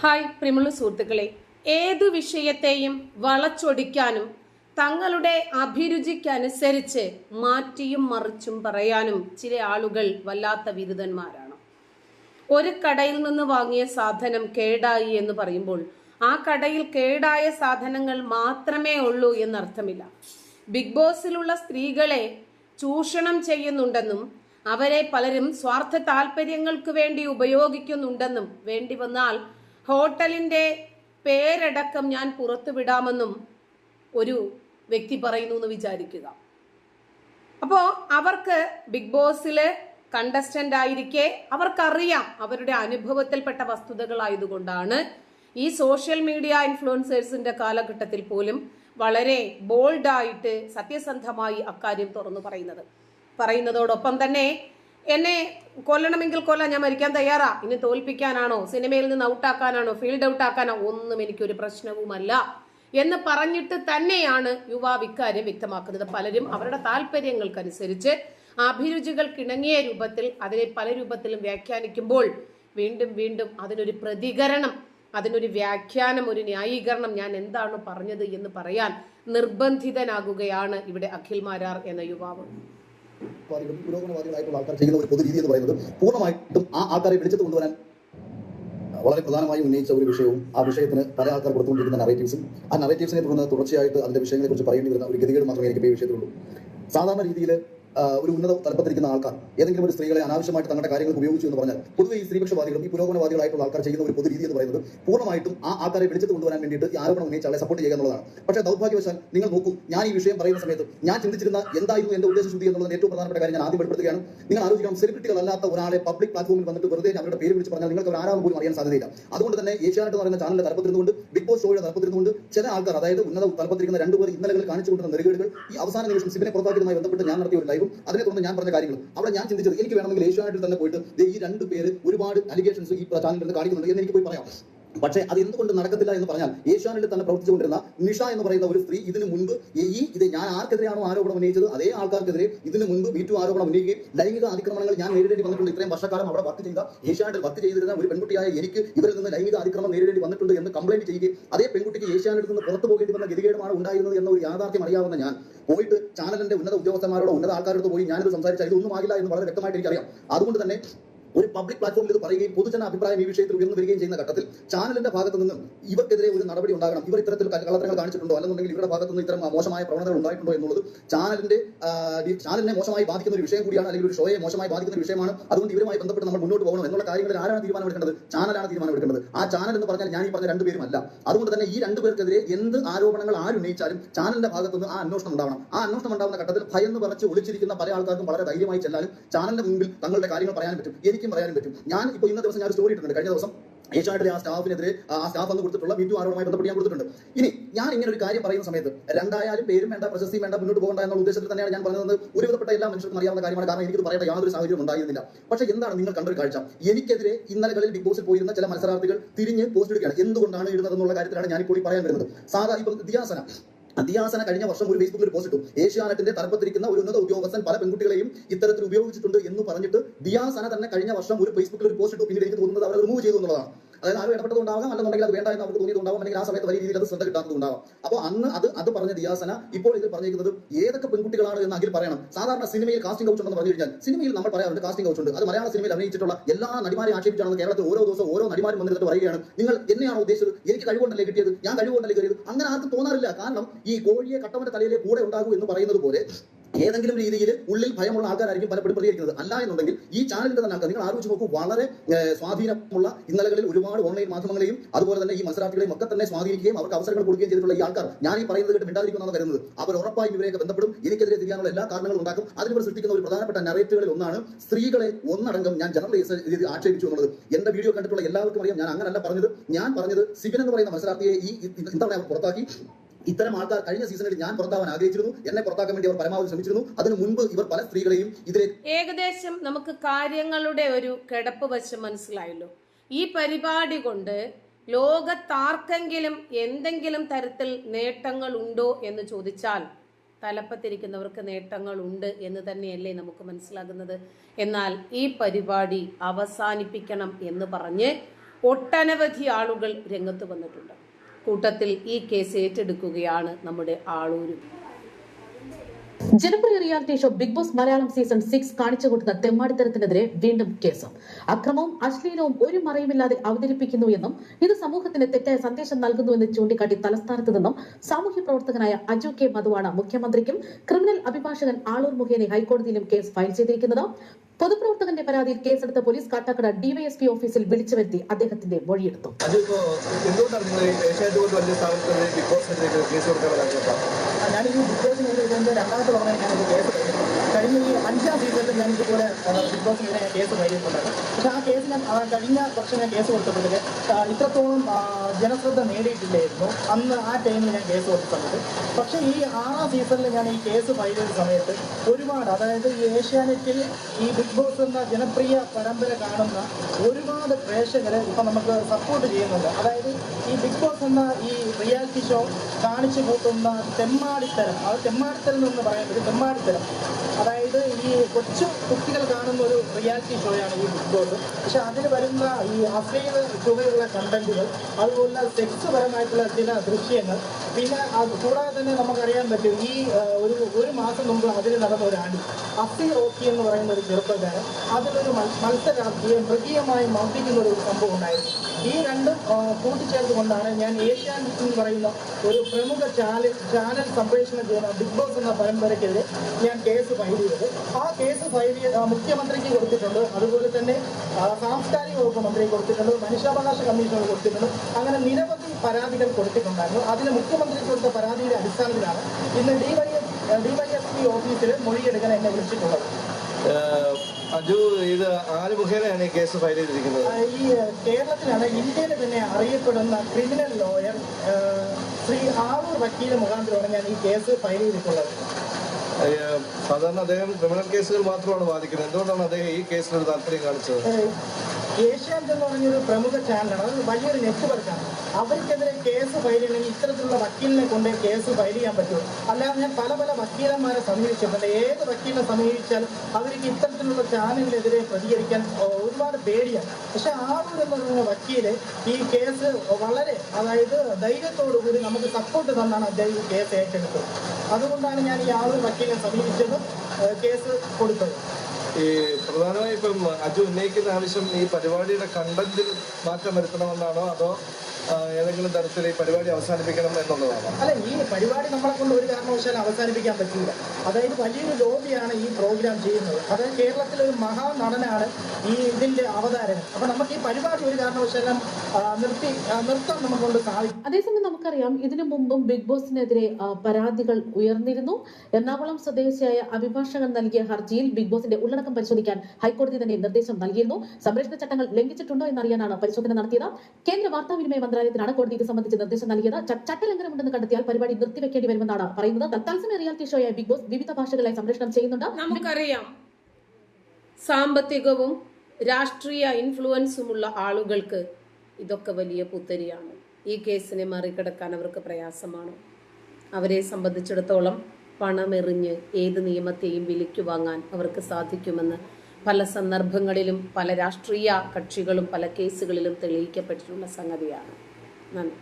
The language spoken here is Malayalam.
ഹായ് പ്രിയമുള്ള സുഹൃത്തുക്കളെ. ഏതു വിഷയത്തെയും വളച്ചൊടിക്കാനും തങ്ങളുടെ അഭിരുചിക്കനുസരിച്ച് മാറ്റിയും മറിച്ചും പറയാനും ചില ആളുകൾ വല്ലാത്ത വിരുദ്ധന്മാരാണ്. ഒരു കടയിൽ നിന്ന് വാങ്ങിയ സാധനം കേടായി എന്ന് പറയുമ്പോൾ ആ കടയിൽ കേടായ സാധനങ്ങൾ മാത്രമേ ഉള്ളൂ എന്നർത്ഥമില്ല. ബിഗ് ബോസിലുള്ള സ്ത്രീകളെ ചൂഷണം ചെയ്യുന്നുണ്ടെന്നും അവരെ പലരും സ്വാർത്ഥ താല്പര്യങ്ങൾക്ക് വേണ്ടി ഉപയോഗിക്കുന്നുണ്ടെന്നും വേണ്ടി വന്നാൽ ഹോട്ടലിന്റെ പേരടക്കം ഞാൻ പുറത്തുവിടാമെന്നും ഒരു വ്യക്തി പറയുന്നു എന്ന് വിചാരിക്കുക. അപ്പോ അവർക്ക് ബിഗ് ബോസിൽ കണ്ടസ്റ്റന്റ് ആയിരിക്കെ അവർക്കറിയാം അവരുടെ അനുഭവത്തിൽപ്പെട്ട വസ്തുതകളായതുകൊണ്ടാണ്. ഈ സോഷ്യൽ മീഡിയ ഇൻഫ്ലുവൻസേഴ്സിന്റെ കാലഘട്ടത്തിൽ പോലും വളരെ ബോൾഡായിട്ട് സത്യസന്ധമായി അക്കാര്യം തുറന്നു പറയുന്നത്. പറയുന്നതോടൊപ്പം തന്നെ എന്നെ കൊല്ലണമെങ്കിൽ കൊല്ലാൻ ഞാൻ മരിക്കാൻ തയ്യാറാ. ഇനി തോൽപ്പിക്കാനാണോ? സിനിമയിൽ നിന്ന് ഔട്ടാക്കാനാണോ? ഫീൽഡ് ഔട്ടാക്കാനോ? ഒന്നും എനിക്കൊരു പ്രശ്നവുമല്ല. എന്ന് പറഞ്ഞിട്ട് തന്നെയാണ് യുവാവ് ഇക്കാര്യം വ്യക്തമാക്കുന്നത്. പലരും അവരുടെ താല്പര്യങ്ങൾക്കനുസരിച്ച് അഭിരുചികൾക്കിണങ്ങിയ രൂപത്തിൽ അതിനെ പല രൂപത്തിലും വ്യാഖ്യാനിക്കുമ്പോൾ വീണ്ടും വീണ്ടും അതിനൊരു പ്രതികരണം അതിനൊരു വ്യാഖ്യാനം ഒരു ന്യായീകരണം ഞാൻ എന്താണ് പറഞ്ഞത് എന്ന് പറയാൻ നിർബന്ധിതനാകുകയാണ് ഇവിടെ അഖിൽ മാരാർ എന്ന യുവാവ്. വാദികളും പുരോഗമനവാദികളായിട്ടുള്ള ആൾക്കാർ ചെയ്യുന്ന ഒരു പൊതുരീതി എന്ന് പറയുന്നത് പൂർണമായിട്ടും ആ ആൾക്കാരെ വെളിച്ചത്ത് കൊണ്ടുവരാൻ വളരെ പ്രധാനമായി ഉന്നയിച്ച ഒരു വിഷയവും ആ വിഷയത്തിന് പല ആൾക്കാർ കൊടുത്തുകൊണ്ടിരിക്കുന്ന നറേറ്റീവ്സും ആ നറേറ്റീവ്സിനെ തുടർന്ന് തുടർച്ചയായിട്ട് അതിന്റെ വിഷയങ്ങളെ കുറിച്ച് പറയേണ്ടി വരുന്ന ഒരു ഗതികേട് മാത്രമേ എനിക്ക് ഈ വിഷയത്തിലുള്ളൂ. സാധാരണ രീതിയിൽ ഒരു ഉന്നത തലപ്പത്തിരിക്കുന്ന ആൾക്കാർ ഏതെങ്കിലും ഒരു സ്ത്രീകളെ അനാവശ്യമായിട്ട് തങ്ങളുടെ കാര്യങ്ങൾ ഉപയോഗിച്ചു എന്ന് പറഞ്ഞാൽ പൊതുവെ ഈ സ്ത്രീപക്ഷവാദികളും ഈ പുരോഗമനവാദികളായിട്ടുള്ള ആൾക്കാർ ചെയ്യുന്ന ഒരു പൊതുരീതി എന്ന് പറയുന്നത് പൂർണമായിട്ടും ആ ആൾക്കാരെ വിളിച്ചത് കൊണ്ടുവരാൻ വേണ്ടിയിട്ട് ഈ ആരോപണം ഉന്നയിച്ച് ആളെ സപ്പോർട്ട് ചെയ്യുക എന്നുള്ളതാണ്. പക്ഷേ ദൗർഭാഗ്യവശാൽ നിങ്ങൾ നോക്കൂ ഞാൻ ഈ വിഷയം പറയുന്ന സമയത്ത് ഞാൻ ചിന്തിച്ചിരുന്ന എന്തായിരുന്നു എന്റെ ഉദ്ദേശശുദ്ധി എന്നുള്ളത് ഏറ്റവും പ്രധാനപ്പെട്ട കാര്യം ഞാൻ ആദ്യം വെളിപ്പെടുത്തുകയാണ്. നിങ്ങൾ ആലോചിക്കണം സെലിബ്രിറ്റികളല്ലാത്ത ഒരാളെ പബ്ലിക് പ്ലാറ്റ്ഫോമിൽ വന്നിട്ട് വെറുതെ അവരുടെ പേര് വിളിച്ച് പറഞ്ഞാൽ നിങ്ങൾക്ക് അവർ ആരാധന പോലും അറിയാൻ സാധ്യതയില്ല. അതുകൊണ്ട് തന്നെ ഏഷ്യാനെറ്റ് എന്ന് പറയുന്ന ചാനലിന്റെ തലപ്പത്തിരുന്നുകൊണ്ട് ബിഗ് ബോസ് ഷോയുടെ തലപ്പത്തിരുന്നുകൊണ്ട് ചില ആൾക്കാർ അതായത് ഉന്നത തലപ്പത്തിരിക്കുന്ന രണ്ടുപേർ ഇന്നലകൾ കാണിച്ചുകൊണ്ടിരുന്ന നെറുകേടുകൾ ഈ അവസാന നിമിഷം സിബിനെ പുറത്താക്കിയതുമായി ബന്ധപ്പെട്ട് ഞാൻ നടത്തിയ ഒരു ലൈവും അതിനെ തുടർന്ന് ഞാൻ പറഞ്ഞ കാര്യങ്ങളും അവിടെ ഞാൻ ചിന്തിച്ചത് എനിക്ക് വേണമെങ്കിൽ ഏഷ്യാനെറ്റിൽ തന്നെ പോയിട്ട് ഈ രണ്ട് പേര് ഒരുപാട് അലിഗേഷൻസ് ഈ ചാനലിൽ നിന്ന് കാണിക്കുന്നുണ്ട് എന്ന് എനിക്ക് പോയി പറയാം. പക്ഷേ അത് എന്തുകൊണ്ട് നടക്കത്തില്ല എന്ന് പറഞ്ഞാൽ ഏഷ്യാനിൽ തന്നെ പ്രവർത്തിച്ചുകൊണ്ടിരുന്ന നിഷ എന്ന് പറയുന്ന ഒരു സ്ത്രീ ഇതിനു മുൻപ് ഈ ഇത് ഞാൻ ആർക്കെതിരെയാണോ ആരോപണം ഉന്നയിച്ചത്? അതേ ആൾക്കാർക്കെതിരെ ഇതിനു മുൻപ് വീട്ടു ആരോപണം ഉന്നയിക്കുകയും ലൈംഗിക അതിക്രമങ്ങൾ ഞാൻ നേരിടേണ്ടി വന്നിട്ടുണ്ട്. ഇത്രയും വർഷക്കാലം അവിടെ വർക്ക് ചെയ്ത ഏഷ്യാനെറ്റിൽ വർക്ക് ചെയ്തിരുന്ന ഒരു പെൺകുട്ടിയായ എനിക്ക് ഇവരിൽ നിന്ന് ലൈംഗിക അതിക്രമം നേരിടേണ്ടി വന്നിട്ടുണ്ട് എന്ന് കംപ്ലൈന്റ് ചെയ്യുകയും അതേ പെൺകുട്ടിക്ക് ഏഷ്യാനെറ്റിൽ നിന്ന് പുറത്തു പോകേണ്ടി വന്ന ഗതികേടുമാണ് ഉണ്ടായിരുന്നത് എന്ന ഒരു യാഥാർത്ഥ്യം അറിയാവുന്ന ഞാൻ പോയിട്ട് ചാനലിന്റെ ഉന്നത ഉദ്യോഗസ്ഥന്മാരോടോ ഉന്നത ആൾക്കാരോട് പോയി ഞാനിത് സംസാരിച്ചാൽ ഇതൊന്നും ആകില്ല എന്ന് വളരെ വ്യക്തമായിട്ട് എനിക്കറിയാം. അതുകൊണ്ട് തന്നെ ഒരു പബ്ലിക് പ്ലാറ്റ്ഫോമിൽ ഇത് പറയുകയും പൊതുജന അഭിപ്രായം ഈ വിഷയത്തിൽ ഉയർന്നു വരികയും ചെയ്യുന്ന ഘട്ടത്തിൽ ചാനലിന്റെ ഭാഗത്ത് നിന്നും ഇവർക്കെതിരെ ഒരു നടപടി ഉണ്ടാകണം. ഇവർ ഇത്തരത്തിൽ കള്ളത്തരങ്ങൾ കാണിച്ചിട്ടുണ്ടോ? അല്ലെന്നുണ്ടെങ്കിൽ ഇവരുടെ ഭാഗത്ത് നിന്ന് ഇത്തരം മോശമായ പ്രവണതകൾ ഉണ്ടായിട്ടുണ്ടോ എന്നുള്ളത് ചാനലിന്റെ ചാനലിനെ മോശമായി ബാധിക്കുന്ന ഒരു വിഷയം കൂടിയാണ് അല്ലെങ്കിൽ ഒരു ഷോയെ മോശമായി ബാധിക്കുന്ന ഒരു വിഷയമാണ്. അതുകൊണ്ട് ഇവരുമായി ബന്ധപ്പെട്ട് നമ്മൾ മുന്നോട്ട് പോകണം എന്നുള്ള കാര്യങ്ങളിൽ ആരാണ് തീരുമാനമെടുക്കേണ്ടത്? ചാനലാണ് തീരുമാനമെടുക്കേണ്ടത്. ആ ചാനൽ എന്ന് പറഞ്ഞാൽ ഞാൻ ഈ പറഞ്ഞ രണ്ടുപേരുമല്ല അതുകൊണ്ട് തന്നെ ഈ രണ്ടുപേർക്കെതിരെ എന്ത് ആരോപണങ്ങൾ ആരുന്നയിച്ചാലും ചാനലിന്റെ ഭാഗത്ത് നിന്ന് ആ അന്വേഷണം ഉണ്ടാവണം. ആ അന്വേഷണം ഉണ്ടാവുന്ന ഘട്ടത്തിൽ ഭയന്ന് പറച്ച് ഒളിച്ചിരിക്കുന്ന പല ആൾക്കാർക്കും വളരെ ധൈര്യമായി ചെല്ലാനും ചാനലിന്റെ മുമ്പിൽ തങ്ങളുടെ കാര്യങ്ങൾ പറയാൻ പറ്റും. എനിക്കും പറയാനും പറ്റും. ഞാൻ ഇപ്പോൾ ഇന്ന ദിവസം ഞാൻ ഒരു സ്റ്റോറി ഇട്ടിട്ടുണ്ട്. കഴിഞ്ഞ ദിവസം ഏഷ്യാനെറ്റിലെ ആ സ്റ്റാഫിനെതിരെ ആ സ്റ്റാഫ് അന്ന് കൊടുത്തിട്ടുള്ള മീറ്റു ആരോപണമായി ബന്ധപ്പെട്ട് ഞാൻ കൊടുത്തിട്ടുണ്ട്. ഇനി ഞാൻ ഇങ്ങനെ ഒരു കാര്യം പറയുന്ന സമയത്ത് രണ്ടായാലും പേരും വേണ്ട പ്രശസ്തിയും വേണ്ട മുന്നോട്ട് പോകേണ്ട എന്നുള്ള ഉദ്ദേശത്തിൽ തന്നെയാണ് ഞാൻ പറഞ്ഞത് ഒരുവിധപ്പെട്ട എല്ലാ മനുഷ്യർക്കും അറിയാവുന്ന കാര്യമാണ്. കാരണം എനിക്ക് പറയേണ്ട യാതൊരു സാഹചര്യം ഉണ്ടായിരുന്നില്ല. പക്ഷേ എന്താണ് നിങ്ങൾ കണ്ടൊരു കാഴ്ച? എനിക്കെതിരെ ഇന്നലകളിൽ ബിഗ് ബോസിൽ പോയിരുന്ന ചില മത്സരാർത്ഥികൾ തിരിഞ്ഞ് പോസ്റ്റ് ഇടുകയാണ്. എന്തുകൊണ്ടാണ് ഇടുന്നത് എന്നുള്ള കാര്യത്തിലാണ് ഞാൻ ഈ പറയാൻ വരുന്നത്. സാധാ ഇപ്പം ദിയാസന അധ്യാസന കഴിഞ്ഞ വർഷം ഒരു ഫേസ്ബുക്കിൽ ഒരു പോസ്റ്റ് ഇട്ടു. ഏഷ്യാനെറ്റിന്റെ തലപ്പത്തിരിക്കുന്ന ഒരു ഉന്നത ഉദ്യോഗസ്ഥൻ പല പെൺകുട്ടികളെയും ഇത്തരത്തിൽ ഉപയോഗിച്ചിട്ടുണ്ട് എന്ന് പറഞ്ഞിട്ട് ദിയാസന തന്നെ കഴിഞ്ഞ വർഷം ഒരു ഫേസ്ബുക്കിൽ ഒരു പോസ്റ്റ് ഇട്ടു. പിന്നീട് എനിക്ക് തോന്നുന്നത് അവർ റിമൂവ് ചെയ്തു എന്നുള്ളതാണ്. അതായത് ആരും ഇടപെട്ടതുണ്ടാവാം. അല്ലെന്നുണ്ടെങ്കിൽ അത് വേണ്ട എന്ന് അവർക്ക് തോന്നിയതുണ്ടാവാം. അല്ലെങ്കിൽ ആ സമയത്ത് വലിയ രീതിയിൽ അത് ശ്രദ്ധ കിട്ടാത്തതുണ്ടാവാം. അപ്പോൾ അന്ന് അത് അത് പറഞ്ഞ ദിയാസന ഇപ്പോൾ ഇതിൽ പറഞ്ഞിരിക്കുന്നത് ഏതൊക്കെ പെൺകുട്ടികളാണ് എന്ന് അഖിൽ പറയണം. സാധാരണ സിനിമയിൽ കാസ്റ്റിംഗ് കൗച്ച് ഉണ്ടെന്ന് പറഞ്ഞു കഴിഞ്ഞാൽ സിനിമയിൽ നമ്മൾ പറയാറുണ്ട് കാസ്റ്റിംഗ് കൗച്ച് ഉണ്ട്. അത് മലയാള സിനിമയിൽ അഭിനയിച്ചിട്ടുള്ള എല്ലാ നടിമാരെ ആക്ഷേപിച്ചാണ് കേരളത്തിൽ ഓരോ ദിവസം ഓരോ നടിമാരും വന്നിട്ട് പറയുകയാണ്. നിങ്ങൾ എന്നെയാണ് ഉദ്ദേശിച്ചത്? എനിക്ക് കഴിവുകൊണ്ടല്ലേ കിട്ടിയത്? ഞാൻ കഴിവുകൊണ്ടല്ലേ കയറിയത്? അങ്ങനെ ആർക്കും തോന്നാറില്ല. കാരണം ഈ കോഴിയെ കട്ടവന്റെ തലയിലെ കൂടെ ഉണ്ടാകൂ എന്ന് പറയുന്നത് പോലെ ഏതെങ്കിലും രീതിയിൽ ഉള്ളിൽ ഭയമുള്ള ആൾക്കാരായിരിക്കും പലപ്പോഴും പ്രതികരിക്കുന്നത്. അല്ല എന്നുണ്ടെങ്കിൽ ഈ ചാനലിന്റെ തന്നെ ആൾക്കാർ നിങ്ങൾ ആലോചിച്ച് നോക്കൂ വളരെ സ്വാധീനമുള്ള ഇന്നലകളിൽ ഒരുപാട് ഓൺലൈൻ മാധ്യമങ്ങളെയും അതുപോലെ തന്നെ ഈ മത്സരാർത്ഥികളെയും ഒക്കെ തന്നെ സ്വാധീനിക്കുകയും അവർക്ക് അവസരങ്ങൾ കൊടുക്കുകയും ചെയ്തിട്ടുള്ള ഈ ആൾക്കാർ ഞാൻ ഈ പറയുന്നത് കേട്ട് മിണ്ടാതിരിക്കുന്നതാണ് വരുന്നത് അവർ ഉറപ്പായും ഇവരെയൊക്കെ ബന്ധപ്പെടും. എനിക്കെതിരെ തിരിയാനുള്ള എല്ലാ കാരണങ്ങളും ഉണ്ടാക്കും. അതിനിവർ സൃഷ്ടിക്കുന്ന ഒരു പ്രധാനപ്പെട്ട നറേറ്റീവുകളിൽ ഒന്നാണ് സ്ത്രീകളെ ഒന്നടങ്കം ഞാൻ ജനറലൈസ് ചെയ്ത് ആക്ഷേപിച്ചു എന്നുള്ളത്. എന്റെ വീഡിയോ കണ്ടിട്ടുള്ള എല്ലാവർക്കും അറിയാം. ഞാൻ അങ്ങനല്ല പറഞ്ഞത്. ഞാൻ പറഞ്ഞത് സിബിൻ എന്ന് പറയുന്ന മത്സരാർത്ഥിയെ ഈ ഇത്തവണ അവർ പുറത്താക്കി. ഇത്തരം ആൾക്കാർ കഴിഞ്ഞ സീസണിൽ ഞാൻ പുറത്താവാൻ ആഗ്രഹിച്ചിരുന്നു. എന്നെ പുറത്താക്കാൻ വേണ്ടി അവർ പരമാവധി ശ്രമിച്ചിരുന്നു. അതിനു മുൻപ് ഇവർ പല സ്ത്രീകളെയും ഇതിലെ ഏകദേശം നമുക്ക് കാര്യങ്ങളുടെ ഒരു കിടപ്പ് വശം മനസ്സിലായല്ലോ. ഈ പരിപാടി കൊണ്ട് ലോകത്താർക്കെങ്കിലും എന്തെങ്കിലും തരത്തിൽ നേട്ടങ്ങൾ ഉണ്ടോ എന്ന് ചോദിച്ചാൽ തലപ്പത്തിരിക്കുന്നവർക്ക് നേട്ടങ്ങൾ ഉണ്ട് എന്ന് തന്നെയല്ലേ നമുക്ക് മനസ്സിലാകുന്നത്. എന്നാൽ ഈ പരിപാടി അവസാനിപ്പിക്കണം എന്ന് പറഞ്ഞ് ഒട്ടനവധി ആളുകൾ രംഗത്ത് വന്നിട്ടുണ്ട്. കൂട്ടത്തിൽ ഈ കേസ് ഏറ്റെടുക്കുകയാണ് നമ്മുടെ ആളൂരും. ജനപ്രിയ reality show Bigg Boss Malayalam season six കാണിച്ചു കൊടുത്ത തെമ്മാടിത്തരത്തിനെതിരെ വീണ്ടും കേസ്. അക്രമവും അശ്ലീലവും ഒരു മറയുമില്ലാതെ അവതരിപ്പിക്കുന്നു എന്നും ഇത് സമൂഹത്തിന് തെറ്റായ സന്ദേശം നൽകുന്നു നൽകുന്നുവെന്ന് ചൂണ്ടിക്കാട്ടി തലസ്ഥാനത്ത് നിന്നും സാമൂഹ്യ പ്രവർത്തകനായ അജു കെ മധുവാണ് മുഖ്യമന്ത്രിക്കും ക്രിമിനൽ അഭിഭാഷകൻ ആളൂർ മുഖേന ഹൈക്കോടതിയിലും കേസ് ഫയൽ ചെയ്തിരിക്കുന്നത്. പൊതുപ്രവർത്തകന്റെ പരാതിയിൽ കേസെടുത്ത പോലീസ് കാട്ടാക്കട ഡിവൈഎസ്പി ഓഫീസിൽ വിളിച്ചു വരുത്തി അദ്ദേഹത്തിന്റെ മൊഴിയെടുത്തു. അതിപ്പോ കഴിഞ്ഞു. ഈ അഞ്ചാം സീസണിൽ ഞാൻ ഇതുപോലെ ബിഗ് ബോസ് ഇങ്ങനെ കേസ് നേടിയിട്ടുണ്ടായിരുന്നു പക്ഷെ ആ കേസ് ഞാൻ കഴിഞ്ഞ വർഷം ഞാൻ കേസ് കൊടുത്തപ്പോഴത്തേക്ക് ഇത്രത്തോളം ജനശ്രദ്ധ നേടിയിട്ടില്ലായിരുന്നു. അന്ന് ആ ടൈമിൽ ഞാൻ കേസ് കൊടുത്ത സമയത്ത്. പക്ഷേ ഈ ആറാം സീസണിൽ ഞാൻ ഈ കേസ് ഫയൽ ചെയ്ത സമയത്ത് ഒരുപാട് അതായത് ഈ ഏഷ്യാനെറ്റിൽ ഈ ബിഗ് ബോസ് എന്ന ജനപ്രിയ പരമ്പര കാണുന്ന ഒരുപാട് പ്രേക്ഷകരെ ഇപ്പം നമുക്ക് സപ്പോർട്ട് ചെയ്യുന്നുണ്ട്. അതായത് ഈ ബിഗ് ബോസ് എന്ന ഈ റിയാലിറ്റി ഷോ കാണിച്ചു കൂട്ടുന്ന തെമ്മാടിത്തരം അത് തെമ്മാടിത്തരം എന്ന് പറയുന്നത് തെമ്മാടിത്തരം. അതായത് ഈ കൊച്ചു കുട്ടികൾ കാണുന്ന ഒരു റിയാലിറ്റി ഷോയാണ് ഈ ബിഗ് ബോസ്. പക്ഷെ അതിൽ വരുന്ന ഈ അശ്ലീല ചുവയുള്ള കണ്ടന്റുകൾ അതുപോലെ സെക്സ് പരമായിട്ടുള്ള ചില ദൃശ്യങ്ങൾ പിന്നെ കൂടാതെ തന്നെ നമുക്കറിയാൻ പറ്റും ഈ ഒരു ഒരു മാസം മുമ്പ് അതിൽ നടന്ന ഒരു അടി അഫി ഓക്കി എന്ന് പറയുന്ന ഒരു ചെറുപ്പക്കാരൻ അതിലൊരു മത്സരാർത്ഥിയെ മൃഗീയമായി മർദ്ദിക്കുന്ന ഒരു സംഭവം ഉണ്ടായിരുന്നു. ഈ രണ്ടും കൂട്ടിച്ചേർത്തുകൊണ്ടാണ് ഞാൻ ഏഷ്യാനെറ്റ് എന്ന് പറയുന്ന ഒരു പ്രമുഖ ചാനൽ ചാനൽ സംപ്രേഷണം ചെയ്യുന്ന ബിഗ് ബോസ് എന്ന പരമ്പരയ്ക്കെതിരെ ഞാൻ കേസ് ഫയൽ ചെയ്തത് ആ കേസ് ഫയൽ ചെയ്ത് മുഖ്യമന്ത്രിക്ക് കൊടുത്തിട്ടുണ്ട്. അതുപോലെ തന്നെ സാംസ്കാരിക വകുപ്പ് മന്ത്രിക്ക് കൊടുത്തിട്ടുണ്ട്. മനുഷ്യാവകാശ കമ്മീഷണർ കൊടുത്തിട്ടുണ്ട്. അങ്ങനെ നിരവധി പരാതികൾ കൊടുത്തിട്ടുണ്ടായിരുന്നു. അതിന് മുഖ്യമന്ത്രി കൊടുത്ത പരാതിയുടെ അടിസ്ഥാനത്തിലാണ് ഇന്ന് ഡിവൈ ഡിവൈഎസ്പി ഓഫീസിൽ മൊഴിയെടുക്കാൻ എന്നെ വിളിച്ചിട്ടുള്ളത്. അജു ഇത് ആര് മുഖേനയാണ് ഈ കേസ് ഫയൽ ചെയ്തിരിക്കുന്നത്? ഈ കേരളത്തിലാണ് ഇന്ത്യയിൽ തന്നെ അറിയപ്പെടുന്ന ക്രിമിനൽ ലോയർ ശ്രീ ആറൂർ വക്കീൽ മുഖാന്തരമാണ് ഞാൻ ഈ കേസ് ഫയൽ ചെയ്തിട്ടുള്ളത്. സാധാരണ അദ്ദേഹം ക്രിമിനൽ കേസുകൾ മാത്രമാണ് വാദിക്കുന്നത് എന്തുകൊണ്ടാണ് അദ്ദേഹം ഈ കേസിൽ ഒരു താല്പര്യം കാണിച്ചത്? ഏഷ്യാനെറ്റ് എന്ന് പറഞ്ഞൊരു പ്രമുഖ ചാനലാണ് അത് വലിയൊരു നെറ്റ്വർക്കാണ് അവർക്കെതിരെ കേസ് ഫയൽ ചെയ്യണമെങ്കിൽ ഇത്തരത്തിലുള്ള വക്കീലിനെ കൊണ്ട് കേസ് ഫയൽ ചെയ്യാൻ പറ്റുമോ അല്ലാതെ ഞാൻ പല പല വക്കീലന്മാരെ സമീപിച്ചിട്ടുണ്ട് ഏത് വക്കീലിനെ സമീപിച്ചാലും അവർക്ക് ഇത്തരത്തിലുള്ള ചാനലിനെതിരെ പ്രതികരിക്കാൻ ഒരുപാട് പേടിയാണ്. പക്ഷെ ആളൂർ എന്ന് പറയുന്ന വക്കീൽ ഈ കേസ് വളരെ അതായത് ധൈര്യത്തോടു കൂടി നമുക്ക് സപ്പോർട്ട് തന്നാണ് അദ്ദേഹം ഈ കേസ് ഏറ്റെടുത്തത്. അതുകൊണ്ടാണ് ഞാൻ ഈ ആളൂർ വക്കീലിനെ സമീപിച്ചതും കേസ് കൊടുത്തത്. ഈ പ്രധാനമായും ഇപ്പം അജു ഉന്നയിക്കുന്ന ആവശ്യം ഈ പരിപാടിയുടെ കണ്ടന്റിൽ മാറ്റം വരുത്തണമെന്നാണോ? അതോ ഏതെങ്കിലും തരത്തിൽ ഈ പരിപാടി അവസാനിപ്പിക്കണം എന്നുള്ളതാണ്? അല്ല ഈ പരിപാടി നമ്മളെ കൊണ്ട് ഒരു കാരണവശാലും അവസാനിപ്പിക്കാൻ പറ്റില്ല. അതായത് വലിയൊരു ലോബിയാണ് ഈ പ്രോഗ്രാം ചെയ്യുന്നത്. അതായത് കേരളത്തിലെ ഒരു മഹാനടനാണ് ഈ ഇതിന്റെ അവതാരം അപ്പൊ നമുക്ക് ഈ പരിപാടി ഒരു കാരണവശാലും നിർത്തി നിർത്താൻ നമുക്ക് കൊണ്ട് സാധിക്കും. അതേസമയം നമുക്കറിയാം ഇതിനു മുമ്പും ബിഗ് ബോസിനെതിരെ പരാതികൾ ഉയർന്നിരുന്നു. എറണാകുളം സ്വദേശിയായ അഭിഭാഷകൻ നൽകിയ ഹർജിയിൽ ബിഗ് ബോസിന്റെ ഉള്ളടക്കം പരിശോധിക്കാൻ ഹൈക്കോടതി തന്നെ നിർദ്ദേശം നൽകിയിരുന്നു. സംരക്ഷണ ചട്ടങ്ങൾ ലംഘിച്ചിട്ടുണ്ടോ എന്നറിയാനാണ് പരിശോധന നടത്തിയത്. കേന്ദ്ര വാർത്താവിനിമയ മന്ത്രാലയത്തിനാണ് കോടതി ഇത് സംബന്ധിച്ച് നിർദ്ദേശം നൽകിയത്. ചട്ട ചട്ടലംഘനമുണ്ടെന്ന് കണ്ടെത്തിയാൽ പരിപാടി നിർത്തിവെക്കേണ്ടി വരുമെന്നാണ് പറയുന്നത്. തത്സമയ റിയാലിറ്റി ഷോയായ ബിഗ് ബോസ് വിവിധ ഭാഷകളിലായി സംപ്രേഷണം ചെയ്യുന്നുണ്ട്. നമുക്കറിയാം. സാമ്പത്തികവും രാഷ്ട്രീയ ഇൻഫ്ലുവൻസുമുള്ള ആളുകൾക്ക് ഇതൊക്കെ വലിയ പുത്തരിയാണ്. ഈ കേസിനെ മറികടക്കാൻ അവർക്ക് പ്രയാസമാണ്. അവരെ സംബന്ധിച്ചിടത്തോളം പണമെറിഞ്ഞ് ഏത് നിയമത്തെയും വിലയ്ക്ക് വാങ്ങാൻ അവർക്ക് സാധിക്കുമെന്ന് പല സന്ദർഭങ്ങളിലും പല രാഷ്ട്രീയ കക്ഷികളും പല കേസുകളിലും തെളിയിക്കപ്പെട്ടിട്ടുള്ള സംഗതിയാണ്. നന്ദി.